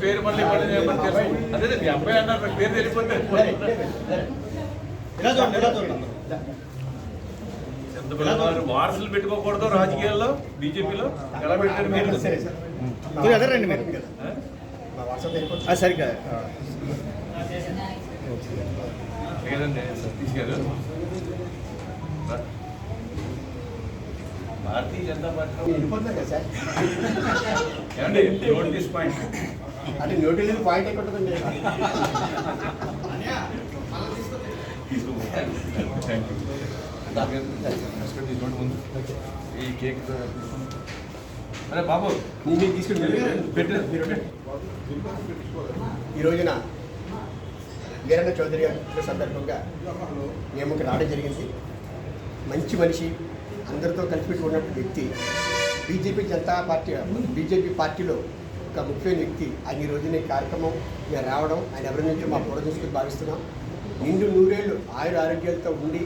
పేరు మళ్ళీ అదే మీ అబ్బాయి అన్నారు పేరు తెలియపోతే వారసులు పెట్టుకోకూడదు రాజకీయాల్లో బీజేపీలో ఎలా పెట్టారు మీరు అదే రండి మీరు సరిగ్గా లేదండి సతీష్ గారు. భారతీయ జనతా పార్టీ ఏమండి నోటీస్ పాయింట్ అంటే నోటి లేదు పాయింట్ ఎక్కడ ఉంటుందండి ఈ కేక్ అరే బాబు నేను తీసుకుని పెట్టు మీరు పెట్టు. ఈ రోజున వీరన్న చౌదరి గారి సందర్భంగా మేము ఇక్కడ రావడం జరిగింది. మంచి మనిషి అందరితో కలిసిపెట్టి ఉన్నటువంటి వ్యక్తి బీజేపీ జనతా పార్టీ బీజేపీ పార్టీలో ఒక ముఖ్యమైన వ్యక్తి. ఆయన ఈ రోజున ఈ కార్యక్రమం మేము రావడం ఆయన అభినందించడం మా పూర్వదృష్టికి భావిస్తున్నాం. నిండు నూరేళ్ళు ఆయుర ఆరోగ్యాలతో ఉండి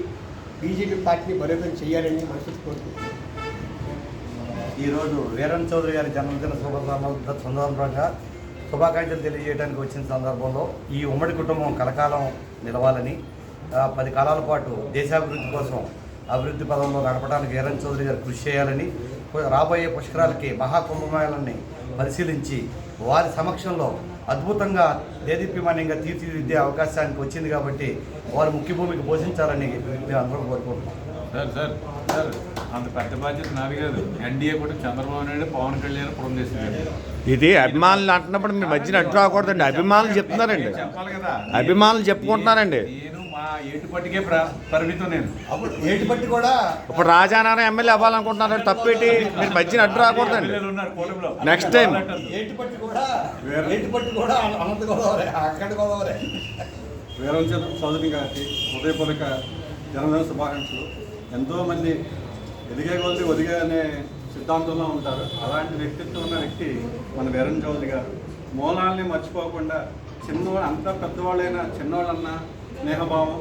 బీజేపీ పార్టీని బలోపేతం చేయాలని మనసు కోరుకుంటున్నాం. ఈరోజు వీరన్ చౌదరి గారి జన్మదిన శుభ సందర్భంగా శుభాకాంక్షలు తెలియజేయడానికి వచ్చిన సందర్భంలో ఈ ఉమ్మడి కుటుంబం కలకాలం నిలవాలని పది కాలాల పాటు దేశాభివృద్ధి కోసం అభివృద్ధి పదంలో నడపడానికి వీరన్ చౌదరి గారు కృషి చేయాలని రాబోయే పుష్కరాలకి మహాకుంభమేళాన్ని పరిశీలించి వారి సమక్షంలో అద్భుతంగా దేదీప్యమాన్యంగా తీర్చిదిద్దే అవకాశానికి వచ్చింది కాబట్టి వారు ముఖ్య భూమికి పోషించాలని మేము అందరం కోరుకుంటున్నాం. సార్ సార్ సార్ అంత పెద్ద బాధ్యత నాది కాదు. ఎన్డీఏ కూడా చంద్రబాబు నాయుడు పవన్ కళ్యాణ్ పురంధేశ్వరి ఇది అభిమానులు అంటున్నప్పుడు మీరు మధ్యన అడ్డు రాకూడదండి. అభిమానులు చెప్తున్నారండి. చెప్పాలి కదా. అభిమానులు చెప్పుకుంటున్నారండి. నేను మా ఏటుపట్టికే ప్ర- పరిమితం నేను. అప్పుడు ఏటి బట్టి కూడా ఇప్పుడు రాజానారాయణ ఎమ్మెల్యే అవ్వాలనుకుంటున్నారు. తప్పేటి? మీరు మధ్యన అడ్డు రాకూడదండి. ఉన్నారు కోలంలో Next time. ఏటి పట్టి కూడా ఏటి పట్టి కూడా అనంత గోదావరి అక్కడ గోదావరి. వీరంచంద్ర చౌదరి గారికి హృదయపూర్వక జన్మదిన శుభాకాంక్షలు. ఎంతోమంది ఎదిగే కొద్ది ఒదిగే అనే సిద్ధాంతంలో ఉంటారు. అలాంటి వ్యక్తిత్వం ఉన్న వ్యక్తి మన వీరన్ చౌదరి గారు. మూలాల్ని మర్చిపోకుండా చిన్నవాళ్ళు అంత పెద్దవాళ్ళైనా చిన్నవాళ్ళన్నా స్నేహభావం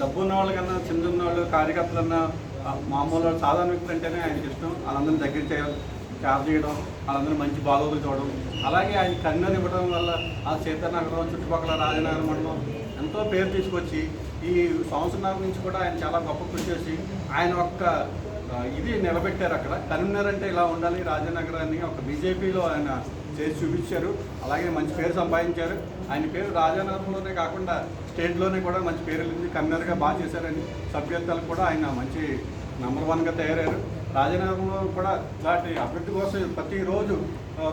డబ్బు ఉన్న వాళ్ళకన్నా చిన్న వాళ్ళు కార్యకర్తలన్నా ఆ, మామూలు వాళ్ళు సాధారణ వ్యక్తులు అంటేనే ఆయనకి ఇష్టం. వాళ్ళందరినీ దగ్గర చేయాలి క్యాబ్ చేయడం వాళ్ళందరూ మంచి బాగోగులు చూడడం. అలాగే ఆయన కన్నుని ఇవ్వడం వల్ల ఆ సీతానగరం చుట్టుపక్కల రాజనగరం మండలం ఎంతో పేరు తీసుకొచ్చి ఈ సంవత్సరం నుంచి కూడా ఆయన చాలా గొప్ప కృషి చేసి ఆయన ఒక్క ఇది నిలబెట్టారు అక్కడ. కరీంనగర్ అంటే ఇలా ఉండాలి రాజనగరాన్ని ఒక బీజేపీలో ఆయన చేసి చూపించారు అలాగే మంచి పేరు సంపాదించారు ఆయన పేరు రాజానగరంలోనే కాకుండా స్టేట్లోనే కూడా మంచి పేరు వెళ్ళింది కన్వీనర్గా బాగా చేశారని సభ్యత్వాలు కూడా ఆయన మంచి నెంబర్ వన్గా తయారయ్యారు రాజనగరంలో కూడా ఇలాంటి అభివృద్ధి కోసం ప్రతిరోజు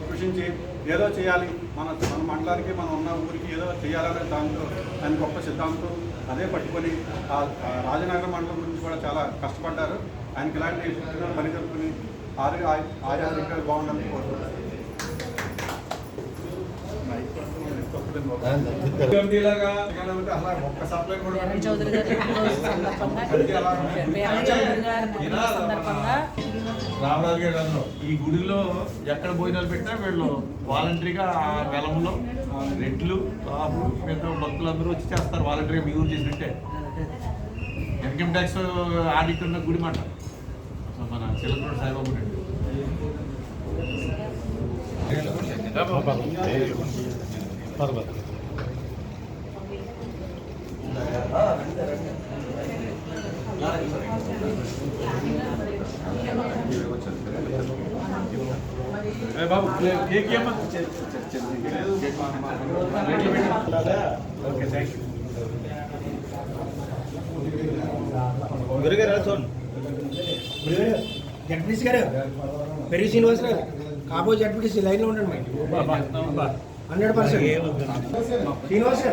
కృషించి ఏదో చేయాలి మన మన మండలానికి మనం ఉన్న ఊరికి ఏదో చేయాలనే దాంతో ఆయన గొప్ప సిద్ధాంతం అదే పట్టుకొని ఆ రాజనగరం మండలం గురించి కూడా చాలా కష్టపడ్డారు ఆయనకి ఇలాంటి పని జరుపుకుని ఆరోగ్య ఆరోగ్యాలు బాగుండాలని కోరుతున్నారు చౌదరి గారి పుట్టినరోజు సందర్భంగా వీరయ్య చౌదరి గారి పుట్టినరోజు సందర్భంగా రామరాజు గారు అన్నారు ఈ గుడిలో ఎక్కడ భోజనాలు పెట్టినా వీళ్ళు వాలంటరీగా ఆ గలంలో రెట్లు బాబు మిగతా భక్తులు అందరూ వచ్చి చేస్తారు వాలంటరీగా మీ ఊరు చేసినట్టే. ఇన్కమ్ ట్యాక్స్ ఆడిట్ ఉన్న గుడి మాట. మన చిలకూరు సాయిబాబు రెడ్డి ఏ బాబు కేక్ ఏమా ఓకే థ్యాంక్ యూ గురుగారు చూడండి జడ్పీటీసీ గారు పెరిగి శ్రీనివాస్ గారు కాబోయే జడ్పీటీసీ లైన్లో ఉండండి హండ్రెడ్ పర్సెంట్. శ్రీనివాస్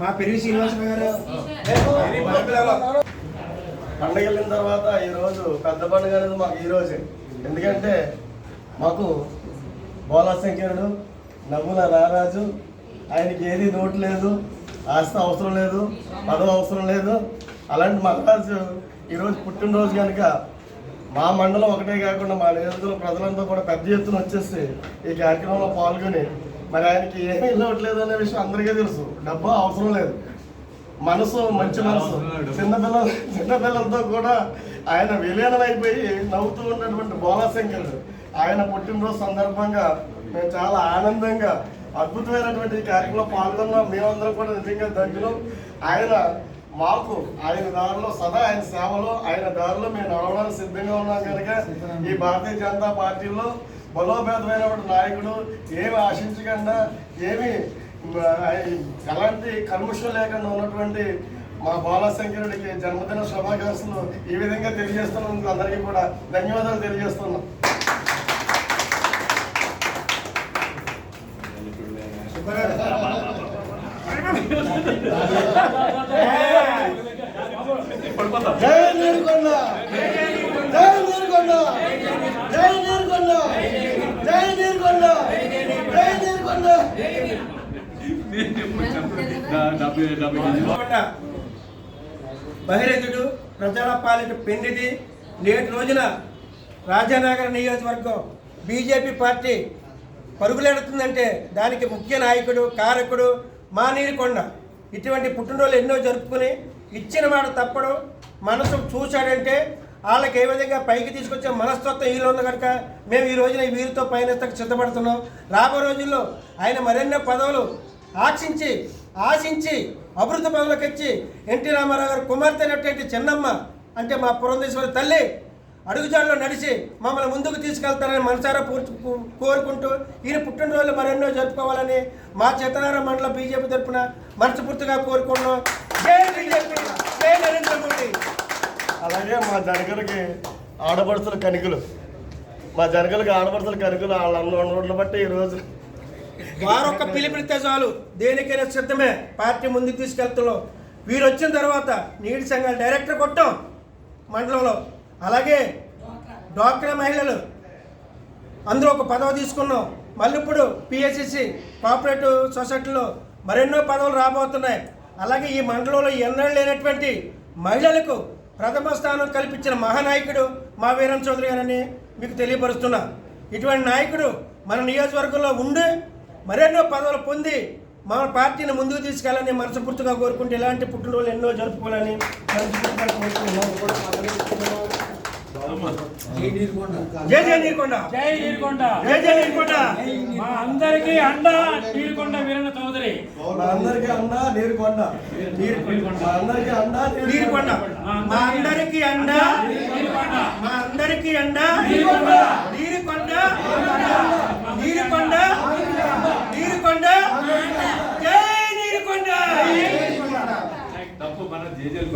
మా పెరిగి శ్రీనివాస గారు. పండగ వెళ్ళిన తర్వాత ఈరోజు పెద్ద పండుగ అనేది మాకు ఈరోజే ఎందుకంటే మాకు బోలా శంకరుడు నవ్వుల రారాజు ఆయనకి ఏది నోటు లేదు ఆస్తి అవసరం లేదు పదవి అవసరం లేదు. అలాంటి మహారాజు ఈరోజు పుట్టినరోజు కనుక మా మండలం ఒకటే కాకుండా మా నియోజకవర్గ ప్రజలంతా కూడా పెద్ద ఎత్తున వచ్చేసి ఈ కార్యక్రమంలో పాల్గొని మరి ఆయనకి ఏమీ ఇవ్వట్లేదు అనే విషయం అందరికీ తెలుసు. డబ్బు అవసరం లేదు. మనసు మంచి మనసు. చిన్నపిల్లలు చిన్నపిల్లలతో కూడా ఆయన విలీనం అయిపోయి నవ్వుతూ ఉన్నటువంటి బోలాశంకరుడు ఆయన పుట్టినరోజు సందర్భంగా మేము చాలా ఆనందంగా అద్భుతమైనటువంటి ఈ కార్యక్రమంలో పాల్గొన్నాం. మేమందరం కూడా నిజంగా దగ్గర ఆయన మాకు ఆయన దారిలో సదా ఆయన సేవలో ఆయన దారిలో మేము నడవడానికి సిద్ధంగా ఉన్నాం కనుక ఈ భారతీయ జనతా పార్టీలో బలోపేతమైనటువంటి నాయకుడు ఏమి ఆశించకుండా ఏమి ఎలాంటి కల్ముషం లేకుండా ఉన్నటువంటి మా బాలశంకరుడికి జన్మదిన శుభాకాంక్షలు ఈ విధంగా తెలియజేస్తున్నాం అందరికీ కూడా ధన్యవాదాలు తెలియజేస్తున్నాం జై నీరుకొండ జై నీరుకొండ జై నీరుకొండ జై నీరుకొండ జై నీరుకొండ బహిరంగుడు ప్రజల పాలిట పెండిది నేటి రోజున రాజానగర నియోజకవర్గం బీజేపీ పార్టీ పరుగులెడుతుందంటే దానికి ముఖ్య నాయకుడు కారకుడు మా నీరుకొండ ఇటువంటి పుట్టినరోజులు ఎన్నో జరుపుకుని ఇచ్చిన మాట తప్పడం. మనసు చూశాడంటే వాళ్ళకి ఏ విధంగా పైకి తీసుకొచ్చే మనస్తత్వం వీళ్ళు ఉంది కనుక మేము ఈ రోజున ఈ వీరితో పయనిస్తకు సిద్ధపడుతున్నాం. రాబో రోజుల్లో ఆయన మరెన్నో పదవులు ఆశించి ఆశించి అభివృద్ధి పదవులకు ఇచ్చి ఎన్టీ రామారావు గారు కుమార్తె అయినటువంటి చిన్నమ్మ అంటే మా పురంధేశ్వరి తల్లి అడుగుజాడలో నడిచి మమ్మల్ని ముందుకు తీసుకెళ్తారని మనసారా పూర్తి కోరుకుంటూ ఈయన పుట్టినరోజులు మరెన్నో జరుపుకోవాలని మా చేతనార మండలం బీజేపీ తరఫున మనస్ఫూర్తిగా కోరుకుంటున్నాం. జై బీజేపీ! జై నరేంద్ర మోడీ! అలాగే మా జనగలకి ఆడపడుతుల కనికలు మా జనగలకి ఆడపడుతుల కనికలు వాళ్ళ అన్న బట్టి ఈరోజు వారొక్క పిలుపునిస్తే చాలు. దేనికైనా సిద్ధమే. పార్టీ ముందుకు తీసుకెళ్తున్నాం. వీరు వచ్చిన తర్వాత నీటి సంఘాల డైరెక్టర్ కొట్టాం మండలంలో. అలాగే డ్వాక్రా మహిళలు. అందరూ ఒక పదవి తీసుకున్నాం. మళ్ళీ ఇప్పుడు పిఎస్సిసి కోఆపరేటివ్ సొసైటీలో మరెన్నో పదవులు రాబోతున్నాయి. అలాగే ఈ మండలంలో ఎన్నడూ లేనటువంటి మహిళలకు ప్రథమ స్థానం కల్పించిన మహానాయకుడు మా వీరం చౌదరి గారని మీకు తెలియపరుస్తున్నా ఇటువంటి నాయకుడు మన నియోజకవర్గంలో ఉండి మరెన్నో పదవులు పొంది మన పార్టీని ముందుకు తీసుకెళ్ళాలని మనస్ఫూర్తిగా కోరుకుంటే ఇలాంటి పుట్టినరోజులు ఎన్నో జరుపుకోవాలని మనస్ఫూర్తిగా కోరుకుంటున్నాం. జై జై నీరుకొండ. జై నీరుకొండ. జై జై నీరుకొండ. మా అందరికీ అండ నీరుకొండ వీరన్న చౌదరి మా అందరికీ అన్న నీరు కొండ మా అందరికీ అన్న నీరుకొండ. మా అందరికీ అండ మా అందరికీ అండ నీరుకొండ. నీరుకొండ. నీరుకొండ. జై నీరుకొండ. తప్పు మన జేజేలు